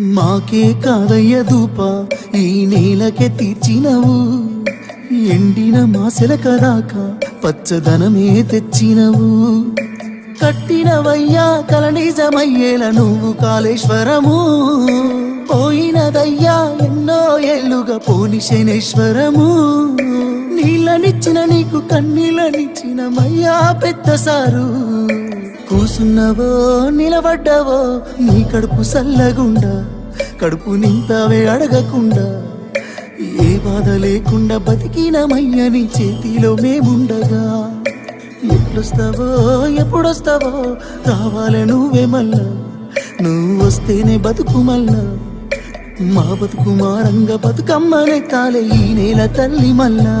మాకే కాదయ్య దూప ఈ నేలకే తీర్చినవు. ఎండిన మాసెల కదాక పచ్చదనమే తెచ్చినవు. కట్టినవయ్యా కలనిజమయ్యేల నువ్వు కాళేశ్వరము. పోయినదయ్యా ఎన్నో ఏళ్ళుగా పోని శనేశ్వరము. నీళ్ళనిచ్చిన నీకు కన్నీళ్ళనిచ్చిన మయ్యా పెద్ద సారు. కూసున్నవో నిలబడ్డావో నీ కడుపు సల్లగుండా కడుపు నింతావే అడగకుండా. ఏ బాధ లేకుండా బతికినమయ్య నీ చేతిలో మేముండగా. ఎప్పుడొస్తావో ఎప్పుడొస్తావో రావాలి నువ్వే మళ్ళా. నువ్వు వస్తేనే బతుకు మళ్ళా. మా బతుకు మారంగా బతుకమ్మనే తాలే ఈ నేల తల్లి మళ్ళా.